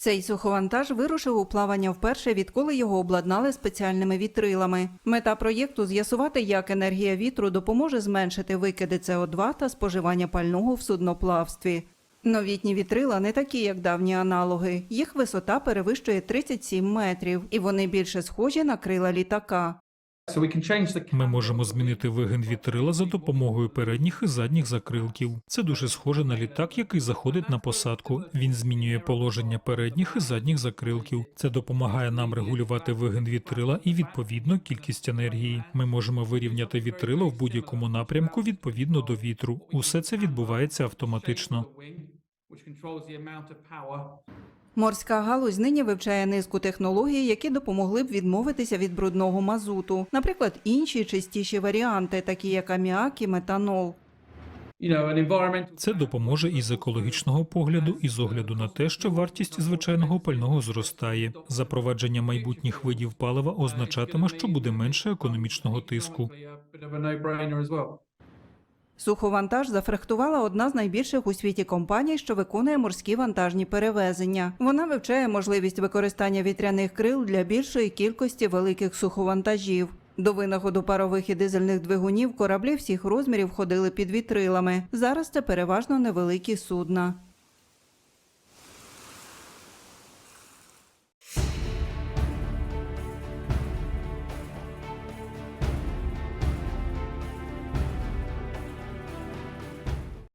Цей суховантаж вирушив у плавання вперше, відколи його обладнали спеціальними вітрилами. Мета проєкту з'ясувати, як енергія вітру допоможе зменшити викиди СО2 та споживання пального в судноплавстві. Новітні вітрила не такі, як давні аналоги. Їх висота перевищує 37 метрів, і вони більше схожі на крила літака. Ми можемо змінити вигін вітрила за допомогою передніх і задніх закрилків. Це дуже схоже на літак, який заходить на посадку. Він змінює положення передніх і задніх закрилків. Це допомагає нам регулювати вигін вітрила і відповідно кількість енергії. Ми можемо вирівняти вітрило в будь-якому напрямку відповідно до вітру. Усе це відбувається автоматично. Морська галузь нині вивчає низку технологій, які допомогли б відмовитися від брудного мазуту, наприклад, інші чистіші варіанти, такі як аміак і метанол. Це допоможе і з екологічного погляду, і з огляду на те, що вартість звичайного пального зростає. Запровадження майбутніх видів палива означатиме, що буде менше економічного тиску. Суховантаж зафрахтувала одна з найбільших у світі компаній, що виконує морські вантажні перевезення. Вона вивчає можливість використання вітряних крил для більшої кількості великих суховантажів. До винаходу парових і дизельних двигунів кораблі всіх розмірів ходили під вітрилами. Зараз це переважно невеликі судна.